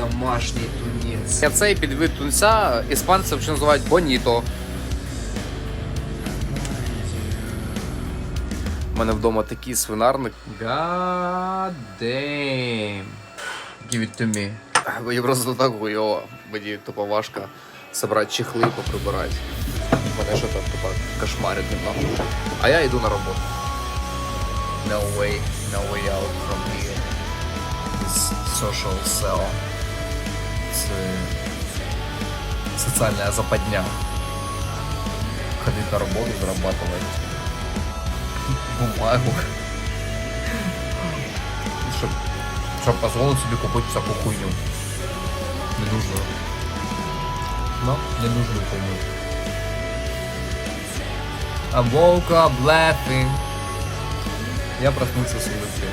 домашній тунець. Цей підвид тунця іспанці взагалі називають боніто. У мене вдома такий свинарник. God damn. Give it to me. Мені просто так хуйово. Мені тупо важко собрати чехли і поприбирати. Мене що там тупо кошмарить немного. А я йду на роботу. No way, no way out from here. This social cell. Це соціальна западня. Ходить на роботу, зарабатывать бумагу. Щоб, щоб позволити собі купити всяку хуйню. Ненужную. Но ненужную хуйню. I woke up laughing. Я проснулся с улыбкой.